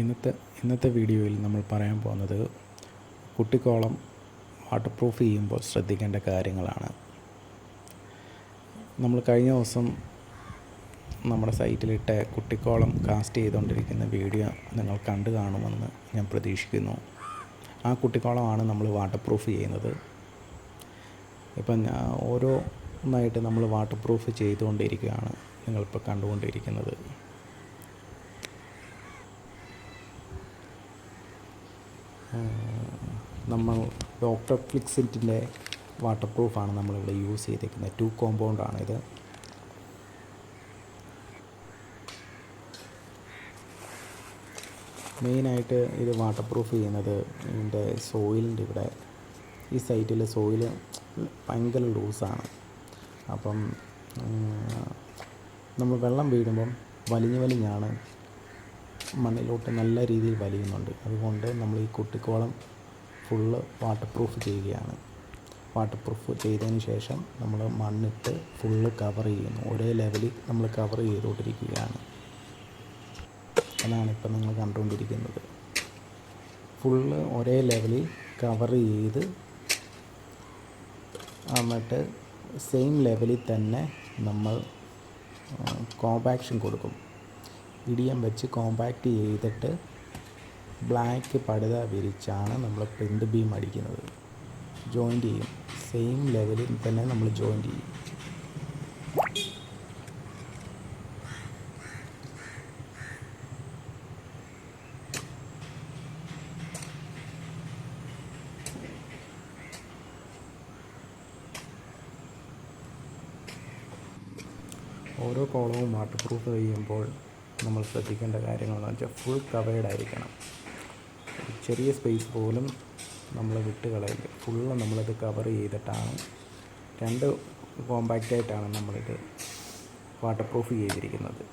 ഇന്നത്തെ ഇന്നത്തെ വീഡിയോയിൽ നമ്മൾ പറയാൻ പോകുന്നത് കുട്ടിക്കോളം വാട്ടർ പ്രൂഫ് ചെയ്യുമ്പോൾ ശ്രദ്ധിക്കേണ്ട കാര്യങ്ങളാണ്. നമ്മൾ കഴിഞ്ഞ ദിവസം നമ്മുടെ സൈറ്റിലിട്ട കുട്ടിക്കോളം കാസ്റ്റ് ചെയ്തുകൊണ്ടിരിക്കുന്ന വീഡിയോ നിങ്ങൾ കണ്ടു കാണുമെന്ന് ഞാൻ പ്രതീക്ഷിക്കുന്നു. ആ കുട്ടിക്കോളമാണ് നമ്മൾ വാട്ടർ പ്രൂഫ് ചെയ്യുന്നത്. ഇപ്പം ഓരോന്നായിട്ട് നമ്മൾ വാട്ടർ പ്രൂഫ് ചെയ്തുകൊണ്ടിരിക്കുകയാണ് നിങ്ങളിപ്പോൾ കണ്ടുകൊണ്ടിരിക്കുന്നത്. നമ്മൾ ഡോക്ടർ ഫ്ലിക്സിറ്റിന്റെ വാട്ടർ പ്രൂഫാണ് നമ്മളിവിടെ യൂസ് ചെയ്തിരിക്കുന്നത് ടു കോമ്പൗണ്ടാണിത് മെയിനായിട്ട് ഇത് വാട്ടർ പ്രൂഫ് ചെയ്യുന്നത് ഇതിന്റെ സോയിലിന്റെ ഇവിടെ ഈ സൈറ്റിൽ സോയിൽ ഭയങ്കര ലൂസാണ്. അപ്പം നമ്മൾ വെള്ളം വീഴുമ്പം വലിഞ്ഞ് വലിഞ്ഞാണ് മണ്ണിലോട്ട് നല്ല രീതിയിൽ വലിയുന്നുണ്ട്. അതുകൊണ്ട് നമ്മൾ ഈ കുട്ടിക്കോളം ഫുള്ള് വാട്ടർ പ്രൂഫ് ചെയ്യുകയാണ്. വാട്ടർ പ്രൂഫ് ചെയ്തതിന് ശേഷം നമ്മൾ മണ്ണിട്ട് ഫുള്ള് കവർ ചെയ്യുന്നു. ഒരേ ലെവലിൽ നമ്മൾ കവർ ചെയ്തുകൊണ്ടിരിക്കുകയാണ്. അതാണ് ഇപ്പം നിങ്ങൾ കണ്ടുകൊണ്ടിരിക്കുന്നത്. ഫുള്ള് ഒരേ ലെവലിൽ കവർ ചെയ്ത് എന്നിട്ട് സെയിം ലെവലിൽ തന്നെ നമ്മൾ കോമ്പാക്ഷൻ കൊടുക്കും. ഇടിയം വെച്ച് കോമ്പാക്റ്റ് ചെയ്തിട്ട് ബ്ലാക്ക് പടുത വിരിച്ചാണ് നമ്മൾ പ്രിന്റ് ബീം അടിക്കുന്നത്. ജോയിന്റ് ചെയ്യും. സെയിം ലെവലിൽ തന്നെ നമ്മൾ ജോയിന്റ് ചെയ്യും. ഓരോ കോളവും വാട്ടർ പ്രൂഫ് ചെയ്യുമ്പോൾ നമ്മൾ ശ്രദ്ധിക്കേണ്ട കാര്യങ്ങളെന്ന് വെച്ചാൽ ഫുൾ കവേഡ് ആയിരിക്കണം. ചെറിയ സ്പേസ് പോലും നമ്മൾ വിട്ട് കളയില്ല. ഫുള്ള് നമ്മളത് കവർ ചെയ്തിട്ടാണ്. രണ്ട് കോമ്പാക്റ്റായിട്ടാണ് നമ്മളിത് വാട്ടർ പ്രൂഫ് ചെയ്തിരിക്കുന്നത്.